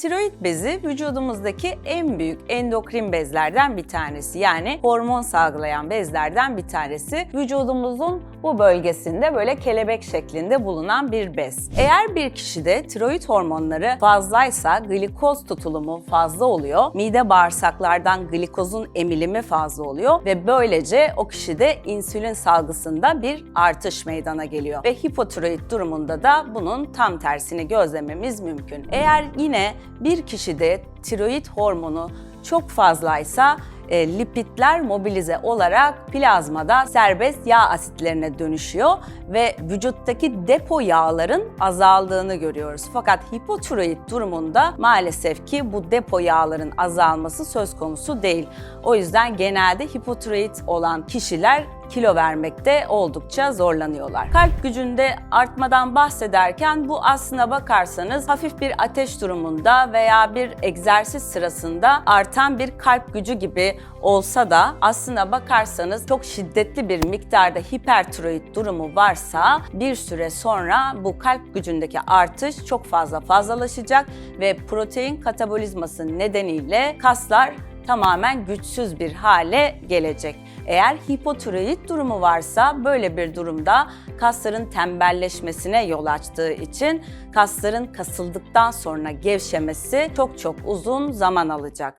Tiroid bezi vücudumuzdaki en büyük endokrin bezlerden bir tanesi. Yani hormon salgılayan bezlerden bir tanesi. Vücudumuzun bu bölgesinde böyle kelebek şeklinde bulunan bir bez. Eğer bir kişide tiroid hormonları fazlaysa glikoz tutulumu fazla oluyor. Mide bağırsaklardan glikozun emilimi fazla oluyor ve böylece o kişide insülin salgısında bir artış meydana geliyor. Ve hipotiroid durumunda da bunun tam tersini gözlememiz mümkün. Eğer yine bir kişide tiroid hormonu çok fazlaysa e, lipidler mobilize olarak plazmada serbest yağ asitlerine dönüşüyor ve vücuttaki depo yağların azaldığını görüyoruz. Fakat hipotiroid durumunda maalesef ki bu depo yağların azalması söz konusu değil. O yüzden genelde hipotiroid olan kişiler kilo vermekte oldukça zorlanıyorlar. Kalp gücünde artmadan bahsederken bu aslına bakarsanız hafif bir ateş durumunda veya bir egzersiz sırasında artan bir kalp gücü gibi olsa da aslına bakarsanız çok şiddetli bir miktarda hipertiroid durumu varsa bir süre sonra bu kalp gücündeki artış çok fazla fazlalaşacak ve protein katabolizması nedeniyle kaslar tamamen güçsüz bir hale gelecek. Eğer hipotiroid durumu varsa böyle bir durumda kasların tembelleşmesine yol açtığı için kasların kasıldıktan sonra gevşemesi çok çok uzun zaman alacak.